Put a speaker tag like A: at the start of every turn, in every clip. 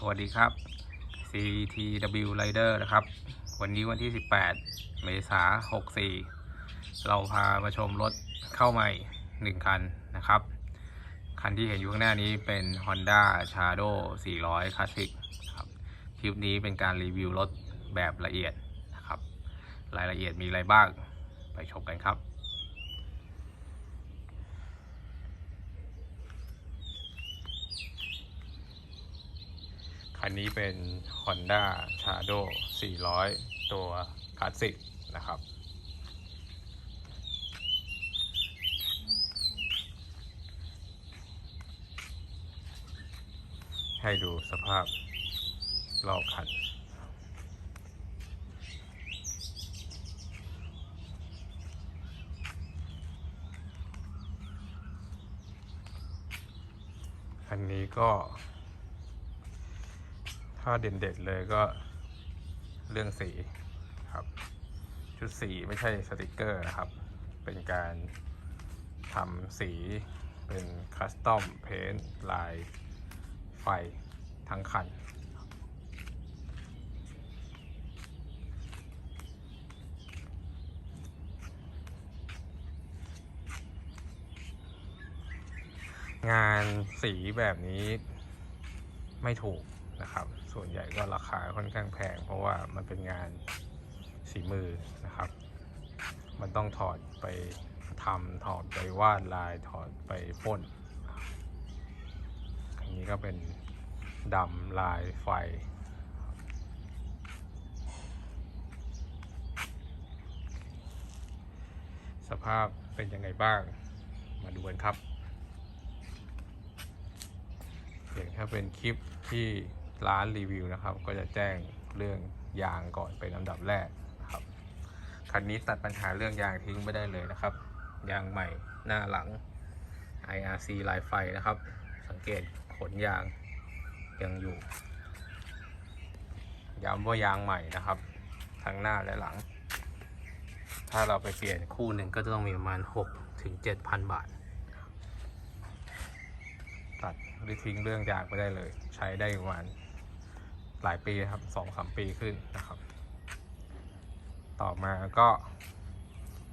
A: สวัสดีครับ CTW Rider นะครับ วันนี้วันที่ 18 เมษายน64 เราพามาชมรถเข้าใหม่ 1 คันนะครับ คันที่เห็นอยู่ข้างหน้านี้เป็น Honda Shadow 400 Classic ครับคลิปนี้เป็นการรีวิวรถแบบละเอียดนะครับ รายละเอียดมีอะไรบ้าง ไปชมกันครับ คันนี้เป็น Honda Shadow 400 ตัวคลาสสิกนะครับ ให้ดูสภาพรอบคันอันนี้ก็ ถ้าเด่นๆเลยก็เรื่องสีครับ ชุดสีไม่ใช่สติกเกอร์นะครับ เป็นการทำสีเป็นคัสตอมเพนท์ลายไฟทั้งคันงานสีแบบนี้ไม่ถูก นะครับ ส่วนใหญ่ก็ราคาค่อนข้างแพง เพราะว่ามันเป็นงานสีมือนะครับ มันต้องถอดไปทำถอดไปวาดลายถอดไปพ่นอันนี้ก็เป็นดำลายไฟสภาพเป็นยังไงบ้าง มาดูกันครับอย่างถ้าเป็นคลิปที่ ร้านรีวิวนะครับ ก็จะแจ้งเรื่องยางก่อนเป็นลำดับแรกนะครับคันนี้ตัดปัญหาเรื่องยางทิ้งไม่ได้เลยนะครับ ยางใหม่หน้าหลัง IRC ลายไฟนะครับ สังเกตขนยางยังอยู่ย้ำว่ายางใหม่นะครับทั้งหน้าและหลัง ถ้าเราไปเปลี่ยนคู่หนึ่งก็จะต้องมีประมาณ6ถึง7,000 บาท ตัดหรือทิ้งเรื่องยางไปได้เลย ใช้ได้ประมาณ หลายปีครับสองสามปีขึ้นนะครับ ต่อมาก็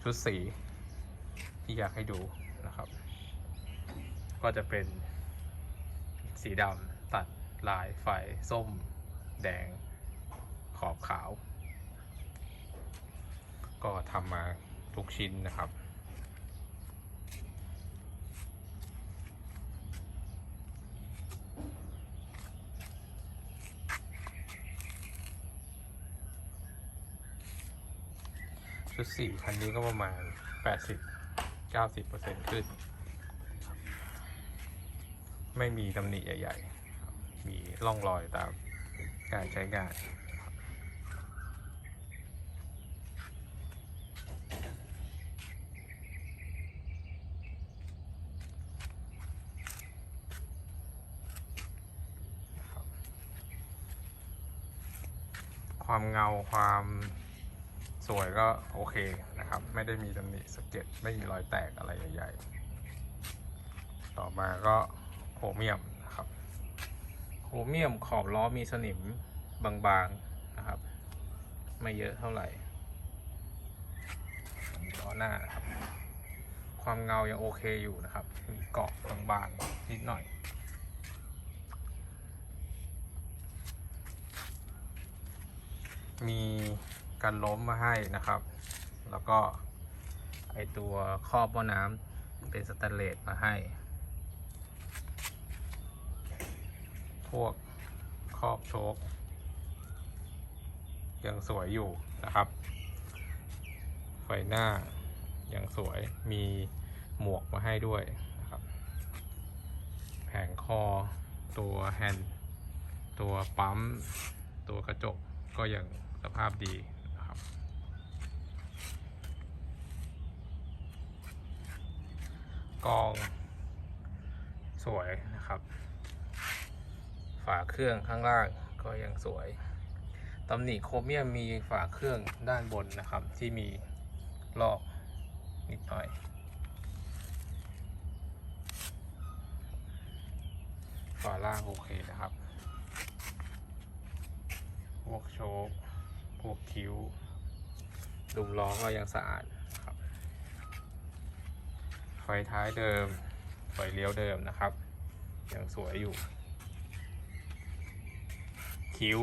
A: ชุดสีที่อยากให้ดูนะครับ ก็จะเป็นสีดำตัดลายไฟส้ม แดง ขอบขาว ก็ทำมาทุกชิ้นนะครับ ชุดสี่คันนี้ก็ประมาณ80 90%ขึ้น ไม่มีตำหนิใหญ่ ๆ มีร่องรอยตามการใช้งานความเงาความ สวยก็โอเคนะครับ ไม่ได้มีตำหนิสะเก็ดไม่มีรอยแตกอะไรใหญ่ๆ ต่อมาก็โครเมียมนะครับโครเมียมขอบล้อมีสนิมบางๆนะครับ ไม่เยอะเท่าไหร่ล้อหน้านะครับ ความเงายังโอเคอยู่นะครับ มีเกาะบางๆนิดหน่อยมี การล้มมาให้นะครับ แล้วก็ไอตัวครอบหม้อน้ำเป็นสแตนเลสมาให้ พวกครอบโชคยังสวยอยู่นะครับ ไฟหน้ายังสวยมีหมวกมาให้ด้วยนะครับ แผงคอตัวแฮนด์ตัวปั๊ม ตัวกระจกก็ยังสภาพดีนะครับ กอง สวยนะครับ ฝาเครื่องข้างล่างก็ยังสวยตำหนิโครเมียมมีฝาเครื่องด้านบนนะครับ ที่มีลอกนิดหน่อย ฝาล่างโอเคนะครับ พวกโชคพวกคิ้วดุมล้อก็ยังสะอาด ไฟท้ายเดิม ไฟเลี้ยวเดิมนะครับ ยังสวยอยู่ คิ้ว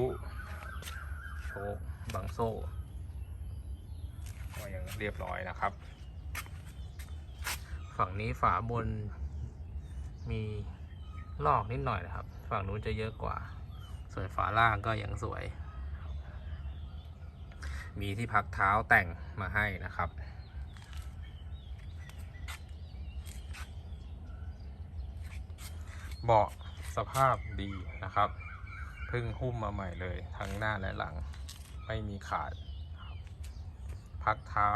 A: โชคบังโซ่ก็ยังเรียบร้อยนะครับ ฝั่งนี้ฝาบนมีลอกนิดหน่อยนะครับ ฝั่งนู้นจะเยอะกว่า ส่วนฝาล่างก็ยังสวย มีที่พักเท้าแต่งมาให้นะครับ เบาะสภาพดีนะครับ เพิ่งหุ้มมาใหม่เลย ทั้งหน้าและหลังไม่มีขาด พักเท้า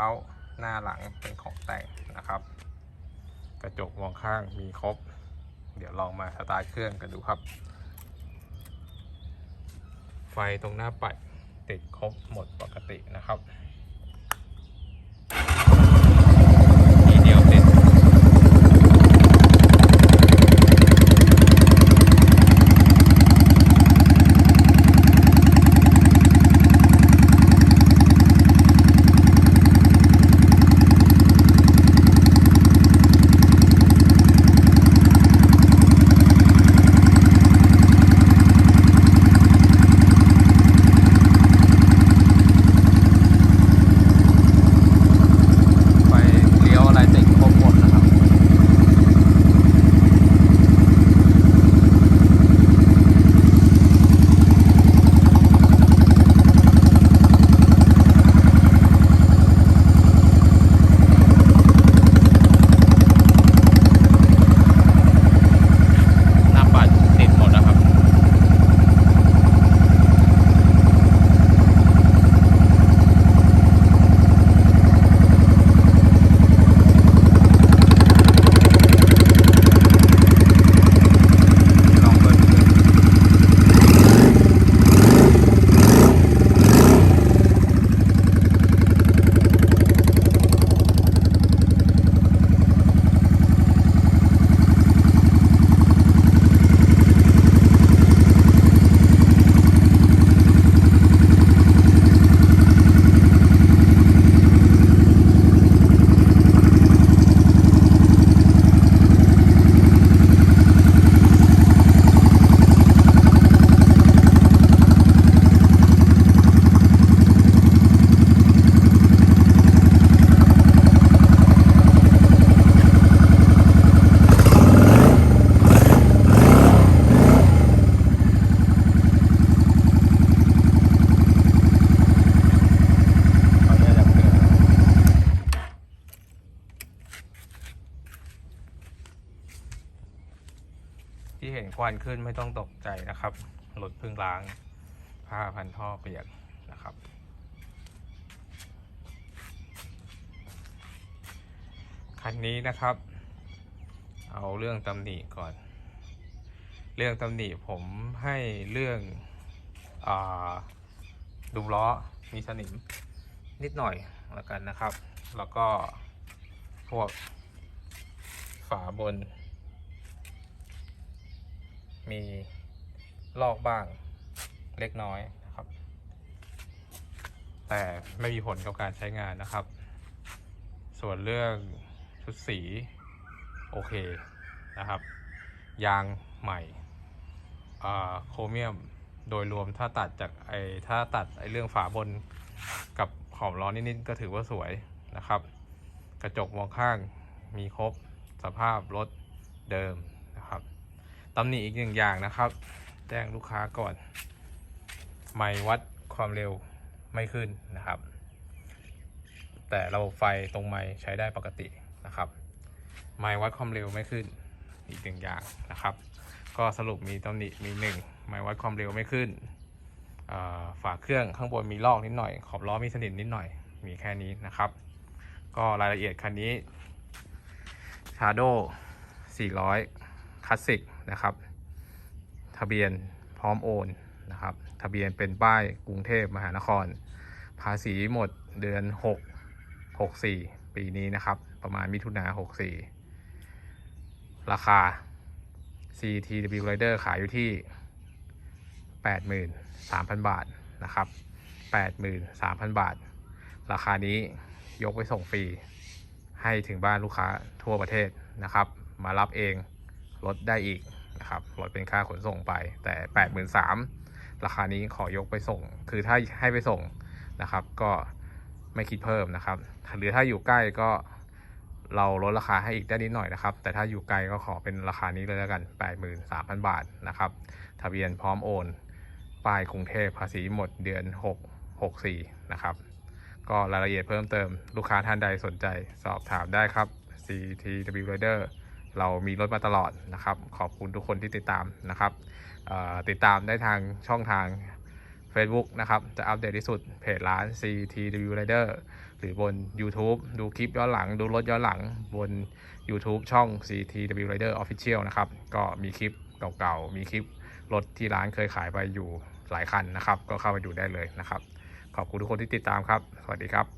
A: หน้าหลังเป็นของแต่งนะครับ กระจกมองข้างมีครบ เดี๋ยวลองมาสตาร์ทเครื่องกันดูครับ ไฟตรงหน้าปัดติดครบหมดปกตินะครับ วันขึ้นไม่ต้องตกใจนะครับรถเพิ่งล้างผ้าพันท่อเปียกนะครับ คันนี้นะครับ เอาเรื่องตำหนิก่อน เรื่องตำหนิผมให้เรื่องอดุมล้อมีสนิมนิดหน่อยแล้วกันนะครับ แล้วก็พวกฝาบน มีลอกบ้างเล็กน้อยนะครับ แต่ไม่มีผลกับการใช้งานนะครับ ส่วนเรื่องชุดสี โอเคนะครับ ยางใหม่อ่าโครเมียมโดยรวมถ้าตัดจากไอ้ถ้าตัดไอ้เรื่องฝาบนกับขอบล้อนิดๆก็ถือว่าสวยนะครับ กระจกมองข้างมีครบสภาพรถเดิม ตำหนิอีกหนึ่งอย่างนะครับ แจ้งลูกค้าก่อน ไม่วัดความเร็วไม่ขึ้นนะครับ แต่ระบบไฟตรงไม้ใช้ได้ปกตินะครับ ไม่วัดความเร็วไม่ขึ้นอีกหนึ่งอย่างนะครับ ก็สรุปมีตำหนิมีหนึ่งไม่วัดความเร็วไม่ขึ้นอ่าฝาเครื่องข้างบนมีลอกนิดหน่อย ขอบล้อมีสนิมนิดหน่อยมีแค่นี้นะครับ ก็รายละเอียดคันนี้ Shadow 400 Classic นะครับ ทะเบียนพร้อมโอนนะครับ ทะเบียนเป็นป้ายกรุงเทพมหานคร ภาษีหมดเดือน 6 64 ปีนี้นะครับ ประมาณมิถุนา64 ราคา CTW Rider ขายอยู่ที่ 83,000 บาทนะครับ 83,000 บาท ราคานี้ยกไปส่งฟรี ให้ถึงบ้านลูกค้าทั่วประเทศนะครับ มารับเองลดได้อีก นะครับลดเป็นค่าขนส่งไป แต่83,000ราคานี้ขอยกไปส่ง คือถ้าให้ไปส่งนะครับ ก็ไม่คิดเพิ่มนะครับ หรือถ้าอยู่ใกล้ก็เราลดราคาให้อีกได้นิดหน่อยนะครับ แต่ถ้าอยู่ไกลก็ขอเป็นราคานี้เลยแล้วกัน 83,000 บาทนะครับ ทะเบียนพร้อมโอน ป้ายกรุงเทพภาษีหมดเดือน 6 64 นะครับ ก็รายละเอียดเพิ่มเติม ลูกค้าท่านใดสนใจสอบถามได้ครับ CTW Rider เรามีรถมาตลอดนะครับ ขอบคุณทุกคนที่ติดตามนะครับติดตามได้ทางช่องทาง Facebook นะครับ จะอัปเดตที่สุดเพจร้าน CTW Rider หรือบน YouTube ดูคลิปย้อนหลัง ดูรถย้อนหลังบน YouTube ช่อง CTW Rider Official นะครับ ก็มีคลิปเก่าๆ มีคลิปรถที่ร้านเคยขายไปอยู่หลายคันนะครับ ก็เข้าไปดูได้เลยนะครับ ขอบคุณทุกคนที่ติดตามครับ สวัสดีครับ